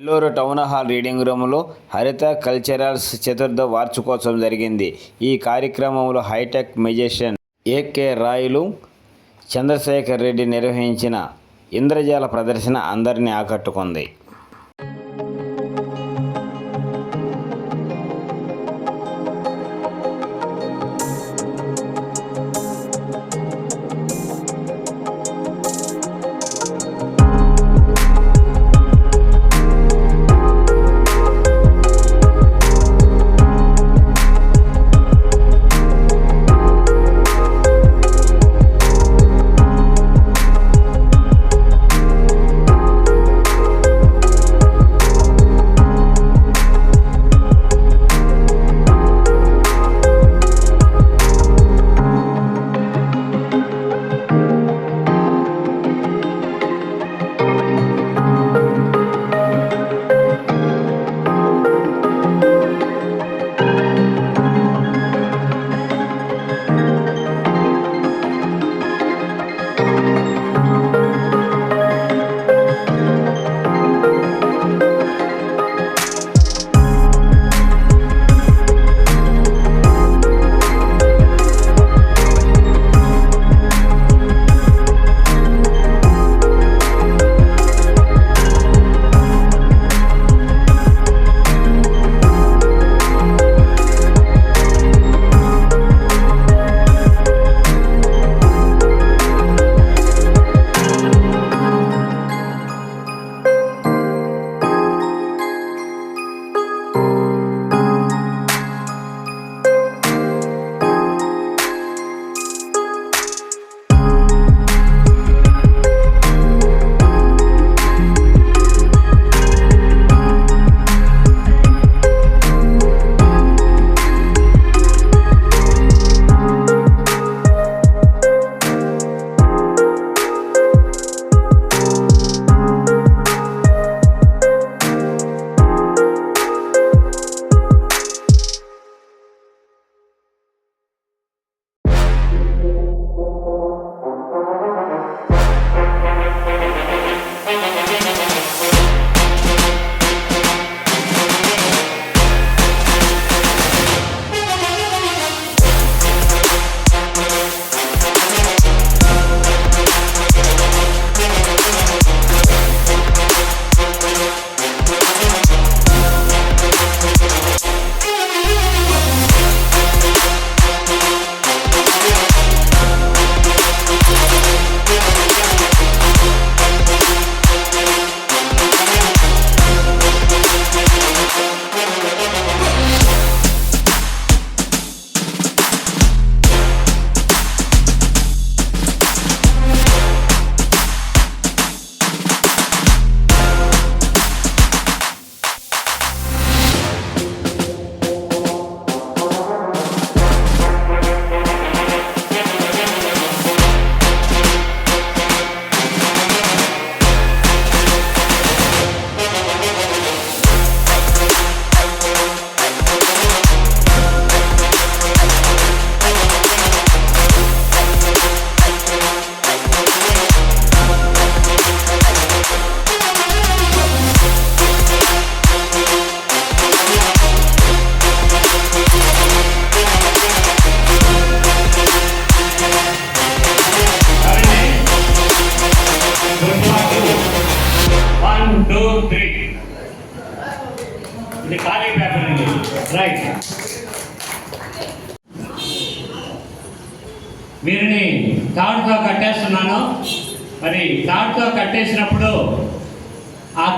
Nellore town hall reading రూమ్లో హరిత culturals చతుర్థ వార్షికోత్సవం జరిగింది. ఈ కార్యక్రమంలో hitech magician A K Rayulu Chandrasekhar Reddy నిర్వహించిన ఇంద్రజాల ప్రదర్శన అందరినీ ఆకట్టుకుంది.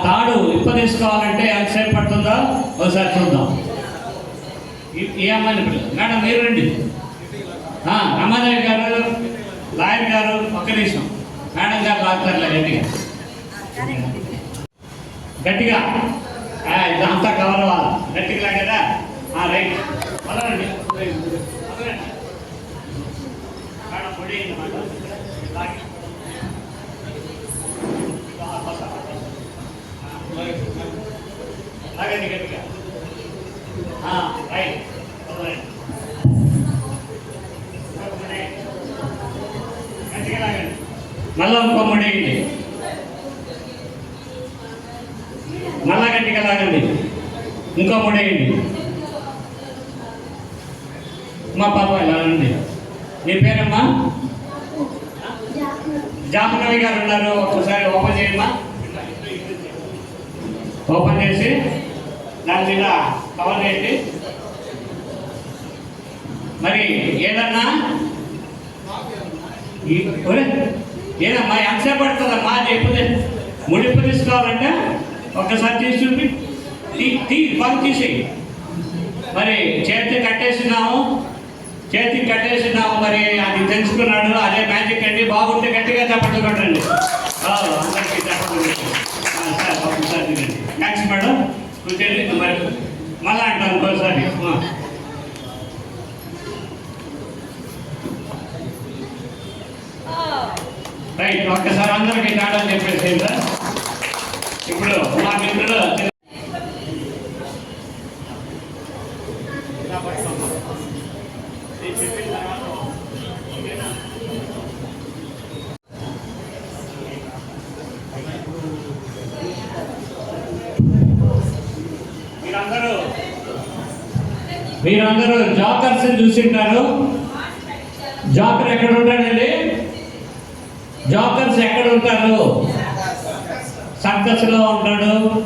తాడు ఇప్ప తీసుకోవాలంటే ఎంతసేపు పడుతుందో? ఒకసారి చూద్దాం. ఏ అమ్మాయిని పిల్లలు మేడం మీరు రండి. రమాదేవి గారు లాయర్ గారు ఒక్క నిమిషం. మేడం గారు లాగుతారులే గట్టిగా. గట్టిగా. ఇదంతా కవర్ అవ్వాలి. గట్టిగా కదా ఆ, రైట్. వదలండి వదలండి. మేడం పొడి అయింది మేడం. లాగి. ఆ, కొత్త. ఆ, లాగండి గట్టిగా. ఆ, రైట్. మళ్ళీ ఇంకో ముడి అయింది మళ్ళా గట్టిగా లాగండి. ఇంకో మూడు వేయండి మా పాప లాగండి. నీ పేరమ్మా? జాహ్నవి గారు ఉన్నారు. ఒకసారి ఓపెన్ చేయమ్మా ఓపెన్ చేసి దాని మీద కవర్ చేసి. మరి ఏదన్నా? ఏదమ్మా ఎంతసేపు పడుతుందమ్మా లేకపోతే ముడిపు తీసుకోవాలంటే? ఒక్కసారి తీసి చూపి. తీ తీ తీసేయి. మరి చేతి కట్టేసినాము. చేతికి కట్టేసినాము మరి అది తెలుసుకున్నాడు. అదే మ్యాజిక్ అండి. బాగుంటే గట్టిగా చెప్పండి కొట్టండి అందరికీ చెప్పండి. సార్ మేడం కూర్చోండి మరి మళ్ళా అంటాను ఇంకోసారి రైట్ ఒక్కసారి అందరికీ టాటా చెప్పేసి ఇప్పుడు మా మిత్రులు మీరందరూ మీరందరూ జాకర్స్ చూసింటారు. జాకర్ ఎక్కడ ఉంటాడండి? జాకర్స్ ఎక్కడ ఉంటారు? సర్కస్లో ఉంటాడు.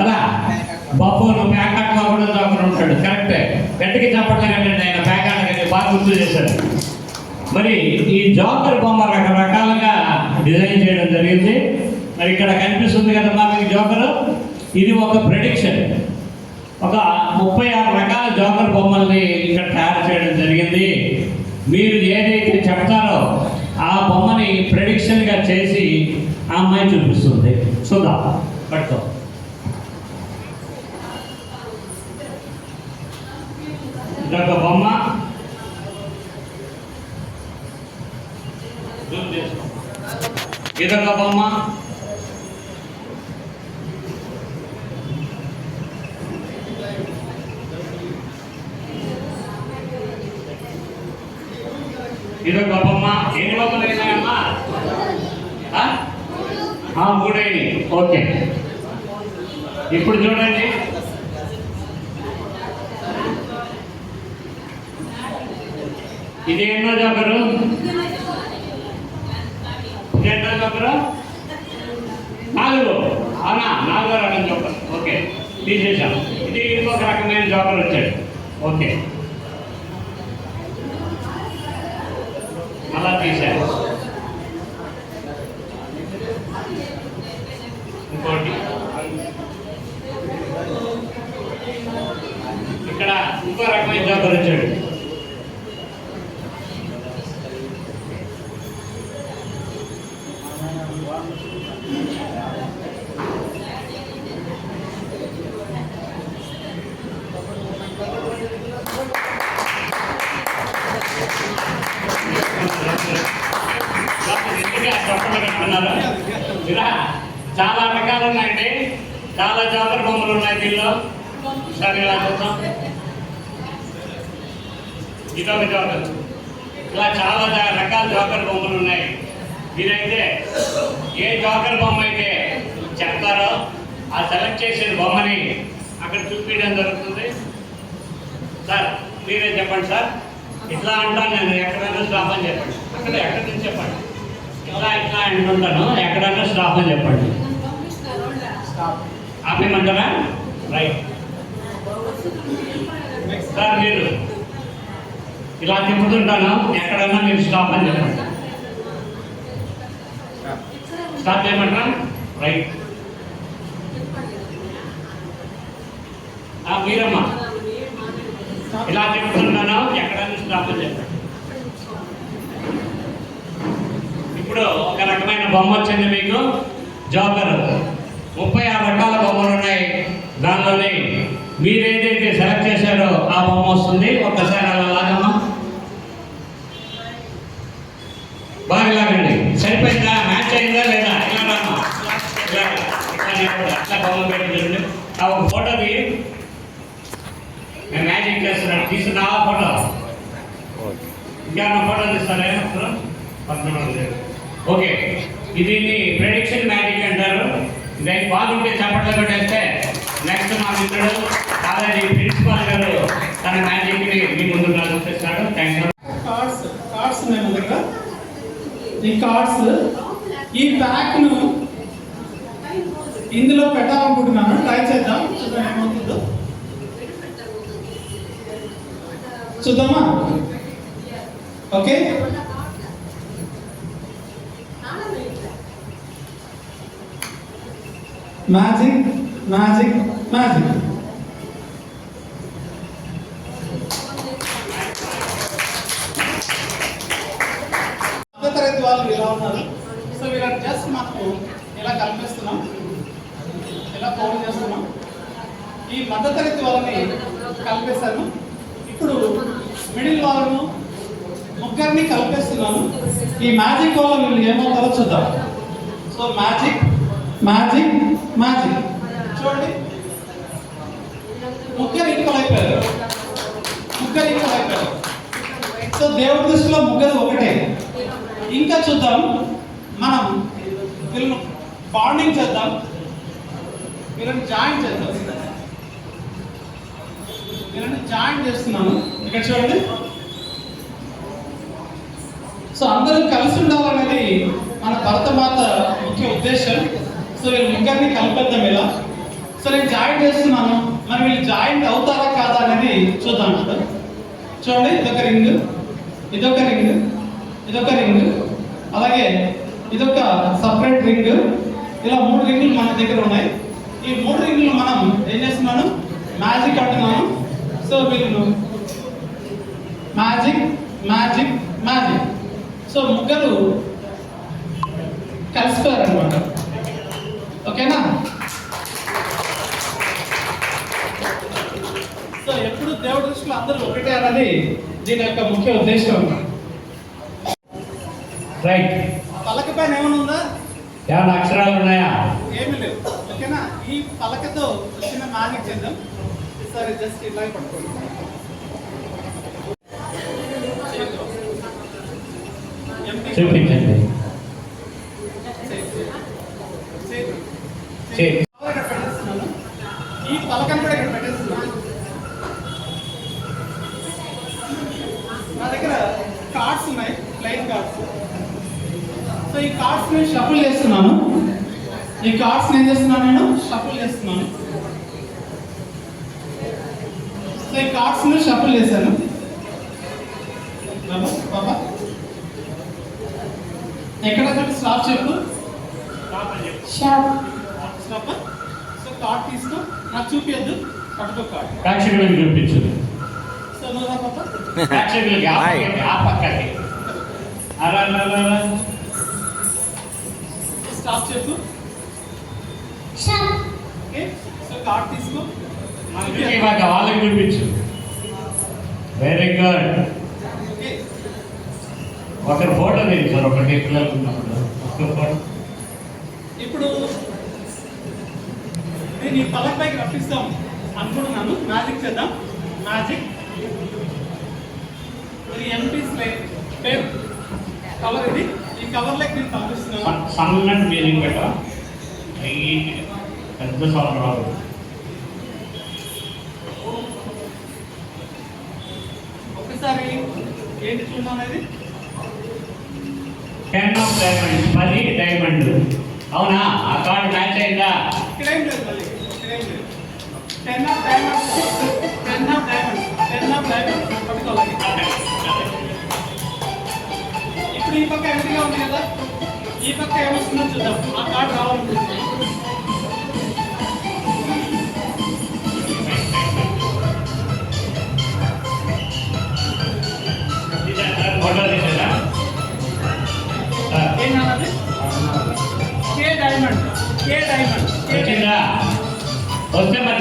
కదా? బొబ్బను ప్యాకాట్లో కూడా జాకర్ ఉంటాడు. కరెక్టే. గట్టికి చెప్పట్లే కదండి ఆయన ప్యాకాట్ బాగా గుర్తు చేశాడు. మరి ఈ జాకర్ బొమ్మ రకరకాలుగా డిజైన్ చేయడం జరిగింది. మరి ఇక్కడ కనిపిస్తుంది కదమ్మా మీకు జోకర్ ఇది ఒక ప్రెడిక్షన్ ఒక ముప్పై ఆరు రకాల జోకర్ బొమ్మల్ని ఇక్కడ తయారు చేయడం జరిగింది. మీరు ఏదైతే చెప్తారో ఆ బొమ్మని ప్రెడిక్షన్గా చేసి ఆ అమ్మాయి చూపిస్తుంది. చూద్దాం. పట్టుకో. ఇదొక బొమ్మ. ఇదొక బొమ్మ. ఇదొక గొప్పమ్మా ఎన్ని బొమ్మలు అయినాయమ్మా మూడైనవి ఓకే. ఇప్పుడు చూడండి. ఇది ఎన్నో చెప్పరు ఇది ఎన్నో చెప్పరు నాలుగు. అవునా? నాలుగో రకం జోకర్ ఓకే. తీసేసాం ఇది ఇంకొక రకమైన జోకర్ వచ్చాడు. ఓకే. అలా తీసాను ఇంకోటి. ఇక్కడ ఇంకో రకమైన జోకర్ పెట్టుకున్నారు? ఇలా చాలా రకాలు ఉన్నాయండి. చాలా జాతర బొమ్మలు ఉన్నాయి దీనిలో. సరే ఇలా చూద్దాం. ఇదొక జోకర్ ఇలా చాలా రకాల జోకర్ బొమ్మలు ఉన్నాయి. మీరైతే ఏ జోకర్ బొమ్మ అయితే చెప్తారో ఆ సెలెక్ట్ చేసిన బొమ్మని అక్కడ చూపించడం జరుగుతుంది. సార్ మీరే చెప్పండి సార్. ఇట్లా అంటాను నేను. ఎక్కడైనా స్టాప్ అని చెప్పండి. అక్కడ ఎక్కడి నుంచి చెప్పండి. ఇట్లా ఇట్లా అంటుంటాను ఎక్కడైనా స్టాప్ అని చెప్పండి. ఆపేయమంటారా? రైట్ సార్ మీరు ఇలా తిప్పుతుంటాను ఎక్కడన్నా మీరు స్టాప్ అని చెప్పండి. స్టాప్ చేయమంటారా? రైట్ ఆ, మీరమ్మా. ఇలా తిప్పుతుంటాను ఎక్కడైనా స్టాప్ అని చెప్పండి ఇప్పుడు ఒక రకమైన బొమ్మ వచ్చింది మీకు? జోకర్. ముప్పై ఆరు రకాల బొమ్మలు ఉన్నాయి. దానిలోని మీరు ఏదైతే సెలెక్ట్ చేశారో ఆ బొమ్మ వస్తుంది. ఒక్కసారి అలా లాగమ్మా. బాగా లాగండి. సరిపోయిందా? మ్యాచ్ అయిందా లేదా? ఇలా రామ్మా. అట్లా బొమ్మ పెట్టి చూడండి. ఆ ఒక ఫోటో తీయి నేను మ్యాజిక్ చేస్తున్నాను. తీసుకున్నా ఫోటో ఇంకా ఫోటో తీస్తారా ఓకే. ఇది ప్రెడిక్షన్ మ్యాజిక్ అంటారు. దానికి బాగుంటే చప్పట్లు కొట్టేస్తే నెక్స్ట్ మా మిత్రుడు కాలేజీ ప్రిన్సిపాల్ గారు తన మ్యాజిక్ని మీ ముందు ప్రదర్శిస్తాడు. థ్యాంక్ యూ కార్డ్స్ కార్డ్స్ ఉన్నాయి మన దగ్గర. ఈ కార్డ్స్ ఈ ప్యాక్ను ఇందులో పెట్టాలనుకుంటున్నాను. ట్రై చేద్దాం. చూద్దాం ఏమవుతుందో. చూద్దామా? ఓకే మ్యాజిక్ మ్యాజిక్ మ్యాజిక్ మధ్యతరగతి వాళ్ళు ఇలా ఉన్నారు? సో వీళ్ళని జస్ట్ మాకు ఇలా కల్పిస్తున్నాం? ఇలా పౌన్ చేస్తున్నాం? ఈ మధ్యతరగతి వాళ్ళని కలిపేశాను ఇప్పుడు మిడిల్ వాళ్ళను ముగ్గురిని కలిపేస్తున్నాను. ఈ మ్యాజిక్ వల్ల వీళ్ళు ఏమవుతారో చూద్దాం. సో మ్యాజిక్ మ్యాజిక్ మ్యాజిక్ చూడండి. ముగ్గురు ఈక్వల్ అయిపోయారు. ముగ్గురు ఈక్వల్ అయిపోయారు. సో దేవుడి దృష్టిలో ముగ్గురు ఒకటే. ఇంకా చూద్దాం. మనం వీళ్ళను బాండింగ్ చేద్దాం. వీళ్ళని జాయిన్ చేద్దాం. వీళ్ళని జాయిన్ చేస్తున్నాను. ఇక్కడ చూడండి. సో అందరూ కలిసి ఉండాలనేది మన భరతమాత ముఖ్య ఉద్దేశం. సో వీళ్ళు ముగ్గురిని కలిపేద్దాం ఇలా? సో నేను జాయింట్ చేస్తున్నాను. మరి వీళ్ళు జాయింట్ అవుతారా కాదా అనేది చూద్దాం ఇప్పుడు చూడండి ఇదొక రింగ్. ఇదొక రింగ్. ఇదొక రింగ్. అలాగే ఇదొక సపరేట్ రింగ్. ఇలా మూడు రింగులు మన దగ్గర ఉన్నాయి. ఈ మూడు రింగులు మనం ఏం చేస్తున్నాను? మ్యాజిక్ అంటున్నాను. సో వీళ్ళు మ్యాజిక్ మ్యాజిక్ మ్యాజిక్ సో ముగ్గురు కలిసిపోయారు అనమాట ఓకేనా? సో ఎప్పుడు దేవుడి దృష్టిలో అందరూ ఒకటే అన్నది దీని యొక్క ముఖ్య ఉద్దేశం. రైట్ పలక పైన ఏమైనా ఉందా? ఏమైనా అక్షరాలు ఉన్నాయా? ఏమీ లేవు. ఓకేనా? ఈ పలకతో చిన్న మ్యాజిక్ చేద్దాం సరే జస్ట్ ఇలా పట్టుకోండి. చూపించండి చేతి. చేతి. చేతి. కవర్ ఇక్కడ పెట్టేస్తున్నాను. ఈ పలకను కూడా ఇక్కడ పెట్టేస్తున్నాను నా దగ్గర కార్డ్స్ ఉన్నాయి ప్లెయిన్ కార్డ్స్ సో ఈ కార్డ్స్ నేను షఫుల్ చేస్తున్నాను ఈ కార్డ్స్ ఏం చేస్తున్నాను నేను షఫుల్ చేస్తున్నాను సో ఈ కార్డ్స్ని షఫుల్ చేశాను బాబా బాబా ఎక్కడ స్టాప్ చెప్పు షాప్ స్టాప్ సో కార్డ్ తీసుకో. నాకు చూపించద్దు పట్టుకో కార్డ్ ప్రేక్షకులకు చూపించు సో పాపా. ప్రేక్షకులకి ఆ. పక్కకి, అలా. స్టాప్ చెప్పు. ఓకే. సో కార్డ్ తీసుకో. ఇవాళ వాళ్ళకి చూపించు. వెరీ గుడ్ ఒకరి ఫోటో తీయండి సార్ ఒకటి పిల్లలు ఉన్నప్పుడు. ఒక ఫోటో ఇప్పుడు నేను ఈ పలక పైకి రప్పిస్తాం అనుకుంటున్నాను. మ్యాజిక్ చేద్దాం. మ్యాజిక్ ఇది ఎంపీ స్లైడ్ కవర్ ఇది. ఈ కవర్ లైక్ నేను పంపిస్తున్నాను. సన్- సన్నటి మీనింగ్ ఈ పెద్ద సౌండ్ రాదు. ఒకసారి ఏంటి చూద్దాం అనేది? టెన్ ఆఫ్ డైమండ్ పది డైమండ్ అవునా? ఆ కార్డు మ్యాచ్ అయిందా? ఇక్కడ ఏం లేదు మళ్ళీ. Ten of diamonds ten of diamonds ten of diamonds పట్టుకోవాలి ఇప్పుడు ఈ పక్క ఎంట్రీగా ఉంది కదా? ఈ పక్క ఏమొస్తుందో చూద్దాం. ఆ కార్డు రావాలనుకుంటున్నాను ఫోటో తీసేదా ఏంటన్నది K diamond K diamond K diamond వచ్చిందా? వస్తే మరి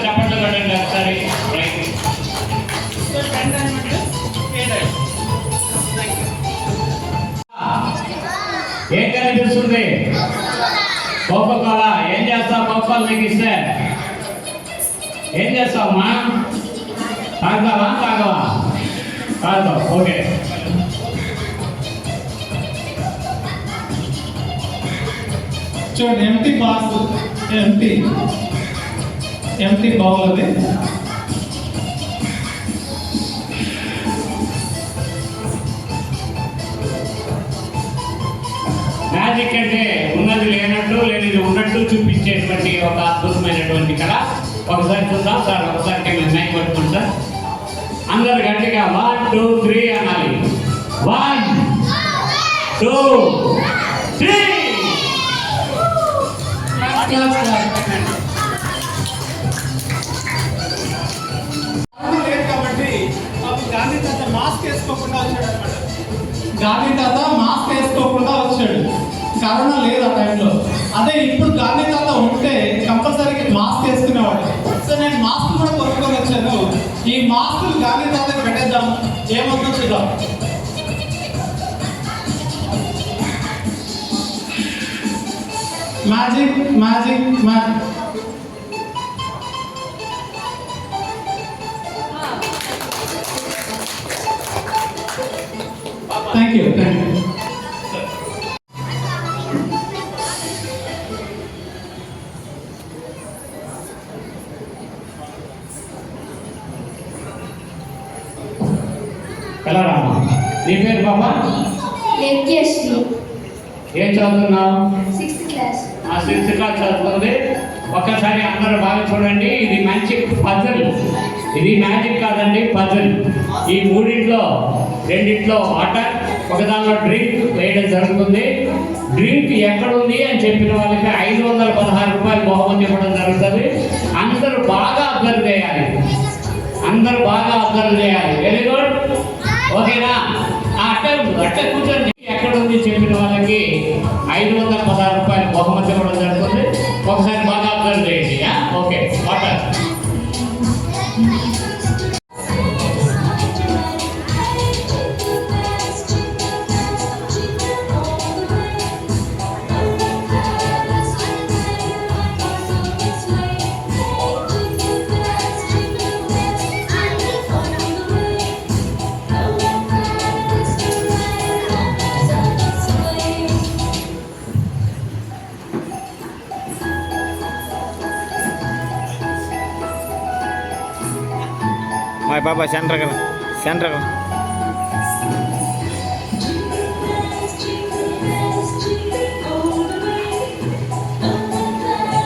కోకో ఏం చేస్తావు కోకో నీకు ఇస్తే? ఏం చేస్తావమ్మా తాగుతావా? తాగవా? తాగుతావు. ఓకే. చూడండి empty boss empty empty bowl అది. మ్యాజిక్ అంటే ఉన్నది లేనట్టు లేనిది ఉన్నట్టు చూపించేటువంటి ఒక అద్భుతమైనటువంటి కళ. ఒకసారి చూద్దాం సార్ ఒకసారి మేము మైక్ పట్టుకోండి సార్. అందరు గట్టిగా వన్ టూ త్రీ అనాలి. One two three. లేదు కాబట్టి గాంధీ తాత మాస్క్ వేసుకోకుండా వచ్చాడు గాంధీ తాత మాస్క్ వేసుకోకుండా వచ్చాడు. కరోనా లేదు ఆ టైంలో. అదే ఇప్పుడు గాంధీ తాత ఉంటే కంపల్సరీగా మాస్క్ వేసుకునేవాడు సో నేను మాస్క్ కూడా కొనుక్కొని వచ్చాను. ఈ మాస్క్ గాంధీ తాత పెట్టేద్దాం. ఏమవుతుందో చూద్దాం. Magic magic magic. Thank you thank you ఏం చదువుతున్నావు? సిక్స్త్ క్లాస్ ఆ సిక్స్త్ క్లాస్ చదువుతుంది. ఒక్కసారి అందరూ బాగా చూడండి. ఇది మంచి పజల్ ఇది మ్యాజిక్ కాదండి పజల్ ఈ మూడింట్లో రెండిట్లో వాటర్ ఒక దానిలో డ్రింక్ వేయడం జరుగుతుంది. డ్రింక్ ఎక్కడ ఉంది అని చెప్పిన వాళ్ళకి ఐదు వందల పదహారు రూపాయలు బహుమతి ఇవ్వడం జరుగుతుంది. అందరూ బాగా అబ్జర్వ్ చేయాలి. అందరూ బాగా అబ్జర్వ్ చేయాలి. వెరీ గుడ్ ఓకేనా ఎక్కడ ఉంది వాళ్ళకి ఐదు వందల పదహారు రూపాయలు బహుమతి ఇవ్వడం జరుగుతుంది. ఒకసారి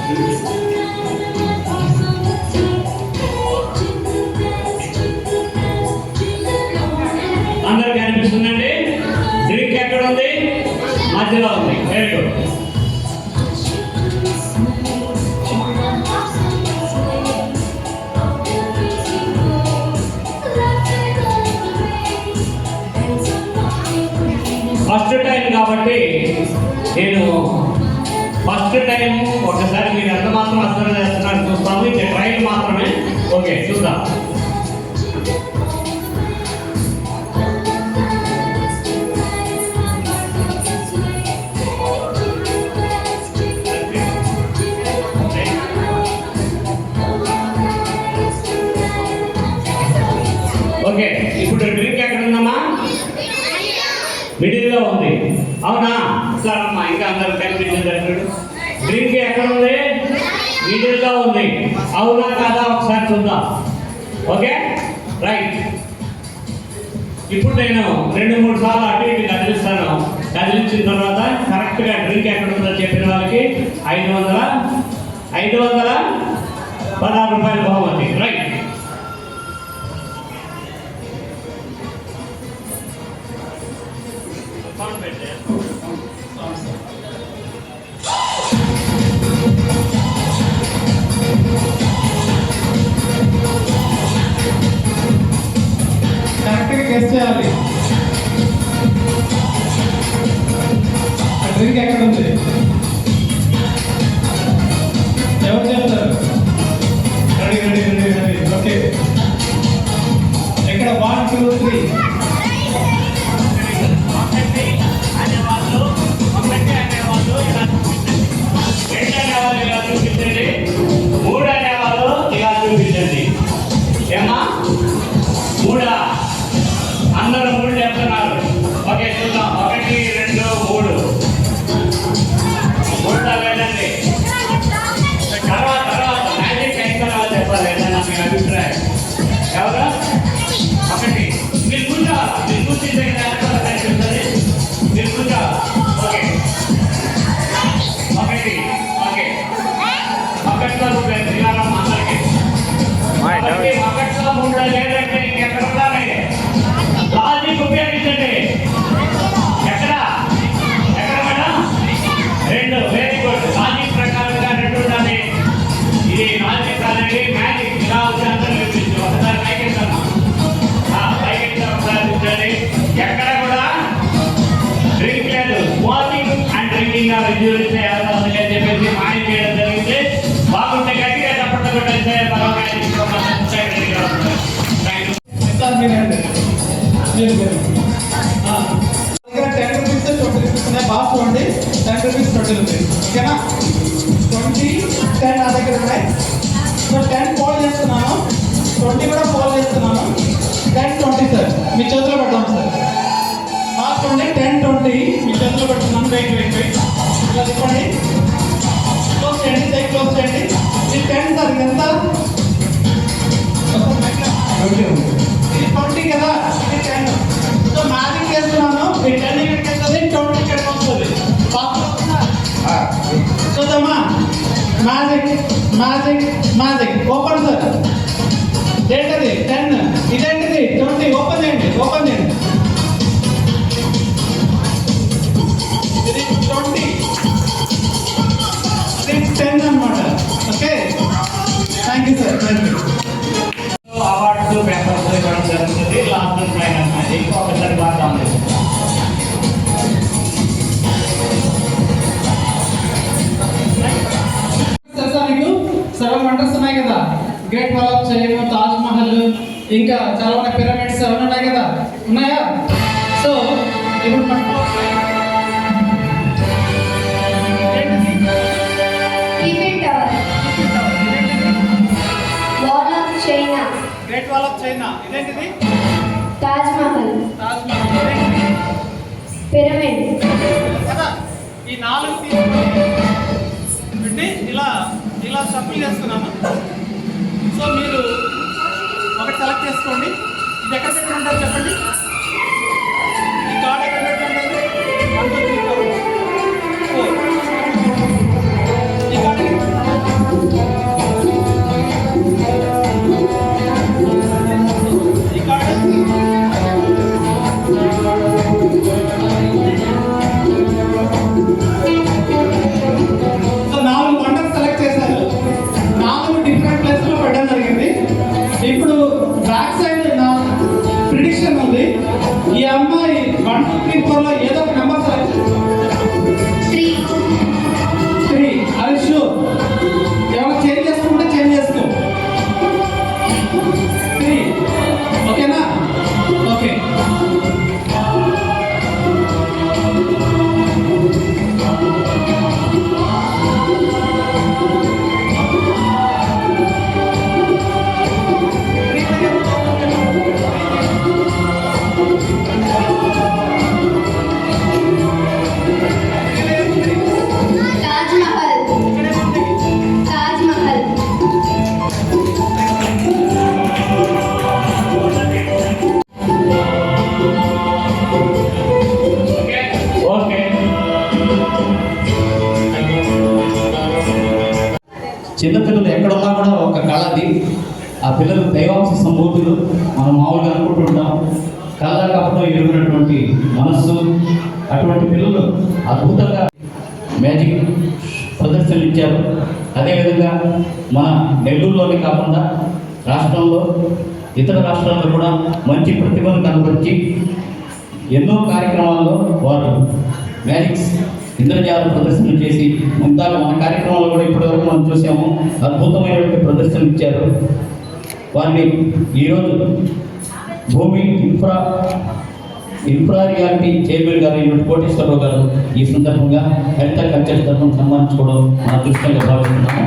అందరికి ఓకే ఇప్పుడు డ్రింక్ ఎక్కడ ఉందమ్మా మిడిల్లో ఉంది. అవునా? సార్ అమ్మా ఇంకా అందరూ కనిపించారు డ్రింక్ ఎక్కడ ఉంది మిడిల్లో ఉంది. అవునా కాదా? ఒకసారి చూద్దాం. ఓకే? రైట్. ఇప్పుడు నేను రెండు మూడు సార్లు అటు ఇటు కదిలిస్తాను. కదిలించిన తర్వాత కరెక్ట్గా డ్రింక్ ఎక్కడ ఉందో చెప్పిన వాళ్ళకి ఐదు వందల ఐదు వందల పదహారు రూపాయల బహుమతి. రైట్. అంబేద్కర్ పెద్దల మాటలకి అంబేద్కర్ ముందు లేదంటే టెన్ రూపీస్ ట్వంటీ రూపీస్ ఉన్నాయి బాగా చూడండి టెన్ రూపీస్ ట్వంటీ రూపీస్ ఓకేనా ట్వంటీ టెన్ నా దగ్గర ఉన్నాయి. మ్యాజిక్ మ్యాజిక్ ఓపెన్ సార్ ఏంటది? టెన్ ఇదేంటిది? ట్వంటీ ఓపెన్ చేయండి. ఓపెన్ చేయండి. ఇది ట్వంటీ ఇది టెన్ అన్నమాట. Okay thank you sir thank you awards papers ఇవ్వడం జరుగుతుంది లాస్ట్ ఫైనల్ మ్యాజిక్ ఒకసారి బాగా ఉన్నాయి కదా. Great wall of China Taj Mahal ఇంకా చాలా ఉన్నాయి. పిరమిడ్స్ అవన్నీ ఉన్నాయి కదా. ఉన్నాయా? సో ఇప్పుడు wall of China great wall of China ఇదేంటిది? తాజ్ మహల్ తాజ్ మహల్ ఇదేంటిది? పిరమిడ్ కదా. ఈ నాలుగు తీసుకొని ఇలా ఇలా షఫుల్ చేస్తున్నాము. సో మీరు ఒకటి సెలెక్ట్ చేసుకోండి. ఇది ఎక్కడ పెట్టుకుంటారు చెప్పండి? ఈ కార్డ్ ఎక్కడ పెట్టుకుంటుంది వన్ టూ త్రీ మన నెల్లూరులోనే కాకుండా రాష్ట్రంలో ఇతర రాష్ట్రాల్లో కూడా మంచి ప్రతిభను కనపరిచి ఎన్నో కార్యక్రమాల్లో వారు మ్యాజిక్స్ ఇంద్రజాల ప్రదర్శనలు చేసి ముందాక మన కార్యక్రమాల్లో కూడా ఇప్పటివరకు మనం చూసాము. అద్భుతమైనటువంటి ప్రదర్శనలు ఇచ్చారు. వారిని ఈరోజు భూమి ఇన్ఫ్రా ఇన్ఫ్రా రియాలిటీ చైర్మన్ గారు కోటేశ్వరరావు గారు ఈ సందర్భంగా హెల్త్ కల్చర్ తరఫున సన్మానించుకోవడం మన దృష్టంగా భావిస్తున్నాము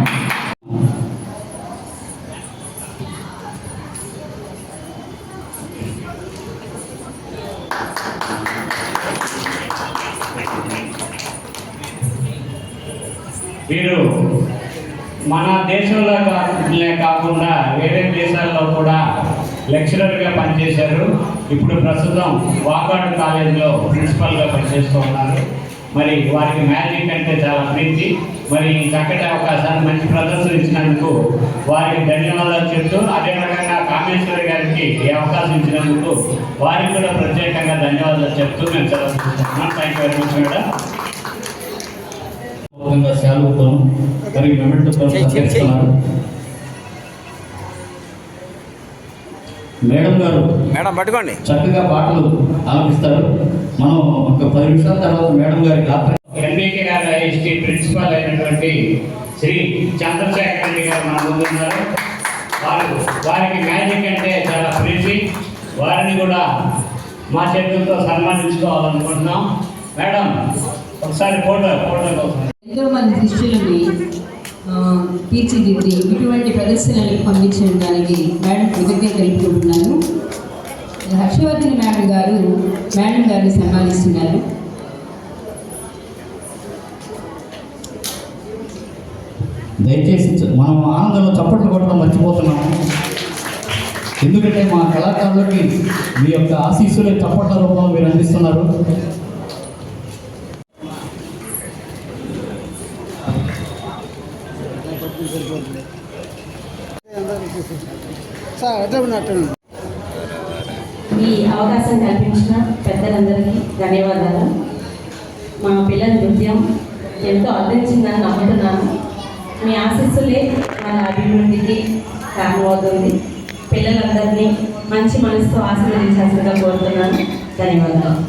వీరు మన దేశంలో కాకుండా కాకుండా వేరే దేశాల్లో కూడా లెక్చరర్గా పనిచేశారు. ఇప్పుడు ప్రస్తుతం వాకాడు కాలేజీలో ప్రిన్సిపల్గా పనిచేస్తూ ఉన్నారు. మరి వారికి మ్యాజిక్ అంటే చాలా ప్రీతి. మరి ఈ చక్కటి అవకాశాన్ని మంచి ప్రదర్శన ఇచ్చినందుకు వారికి ధన్యవాదాలు చెప్తూ అదే రకంగా కామేశ్వరి గారికి ఈ అవకాశం ఇచ్చినందుకు వారికి కూడా ప్రత్యేకంగా ధన్యవాదాలు చెప్తూ మేము సెలవు thank you very much madam పూర్వకంగా శాలువతో మరియు మెమెంటోతో సత్కరిస్తున్నారు మేడం గారు మేడం పట్టుకోండి. చక్కగా పాటలు ఆలపిస్తారు. మనం ఒక పది నిమిషాల తర్వాత మేడం గారి doctor MBK garu IST principal అయినటువంటి శ్రీ చంద్రశేఖర్ రెడ్డి గారు మన ముందు ఉన్నారు. వారు వారికి మ్యాజిక్ అంటే చాలా ప్రీతి. వారిని కూడా మా చేతులతో సన్మానించుకోవాలనుకుంటున్నాం. మేడం ఒకసారి ఫోటో ఫోటో కోసం. ఏదో మంది శిష్యులని తీర్చిదిద్ది ఇటువంటి ప్రదర్శనలకు పంపించడానికి మేడం కృతజ్ఞత తెలుపుకుంటున్నాను. హర్షవర్ధన్ మేడం గారు మేడం గారిని సన్మానిస్తున్నారు. దయచేసి మనం ఆనందంలో చప్పట్లు కొట్టడం మర్చిపోతున్నాము ఎందుకంటే మా కళాకారులకి మీ యొక్క ఆశీస్సులే చప్పట్ల రూపంలో మీరు అందిస్తున్నారు. ఈ అవకాశం కల్పించిన పెద్దలందరికీ ధన్యవాదాలు. మా పిల్లల నృత్యం ఎంతో అందించిందని నమ్ముతున్నాను. మీ ఆశీస్సులే మన అభివృద్ధికి కారణమవుతుంది. పిల్లలందరినీ మంచి మనసుతో ఆశీర్వదించాల్సిందిగా కోరుతున్నాను. ధన్యవాదాలు.